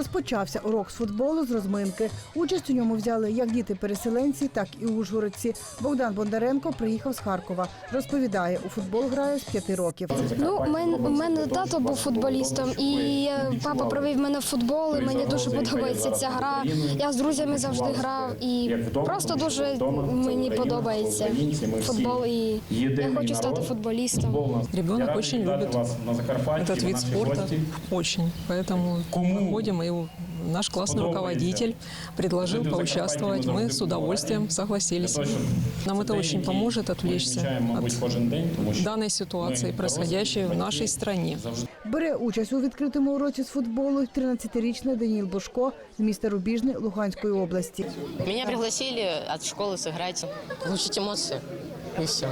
Розпочався урок з футболу з розминки. Участь у ньому взяли як діти-переселенці, так і ужгородці. Богдан Бондаренко приїхав з Харкова. Розповідає, у футбол грає з п'яти років. Ну, у мене, у мене тато був футболістом, і е, папа привів мене в футбол. і Мені дуже подобається ця гра. Я з друзями завжди грав, і просто дуже мені подобається футбол. І я хочу стати футболістом. Ребенок очень любит этот вид спорта, очень. Поэтому мы ходим, и наш классный руководитель предложил поучаствовать. Мы с удовольствием согласились. Нам это очень поможет отвлечься от данной ситуации, происходящей в нашей стране. Бере участь у відкритому уроці з футболу 13-річний Даніл Бушко з міста Рубіжне Луганської області. Меня пригласили от школы сыграть, получить эмоции. И все.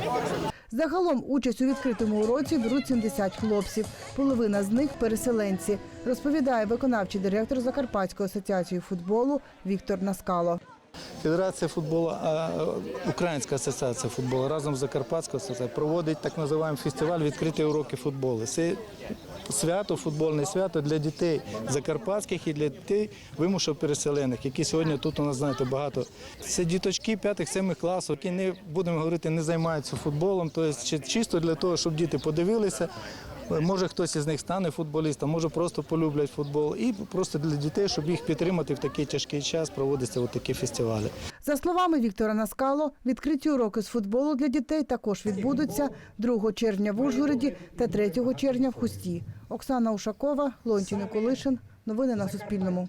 Загалом участь у відкритому уроці беруть 70 хлопців. Половина з них переселенці, розповідає виконавчий директор Закарпатської асоціації футболу Віктор Наскало. Федерація футболу, Українська асоціація футболу разом з Закарпатською асоціацією проводить так називаємо фестиваль відкриті уроки футболу. Це свято, футбольне свято для дітей закарпатських і для дітей вимушено переселених, які сьогодні тут у нас знаєте багато. Це діточки 5-7 класів, які не будемо говорити, не займаються футболом. Тобто чисто для того, щоб діти подивилися. Може хтось із них стане футболістом, може просто полюблять футбол. І просто для дітей, щоб їх підтримати в такий тяжкий час, проводяться такі фестивалі. За словами Віктора Наскало, відкриті уроки з футболу для дітей також відбудуться 2 червня в Ужгороді та 3 червня в Хусті. Оксана Ушакова, Лонтін Колишин. Новини на Суспільному.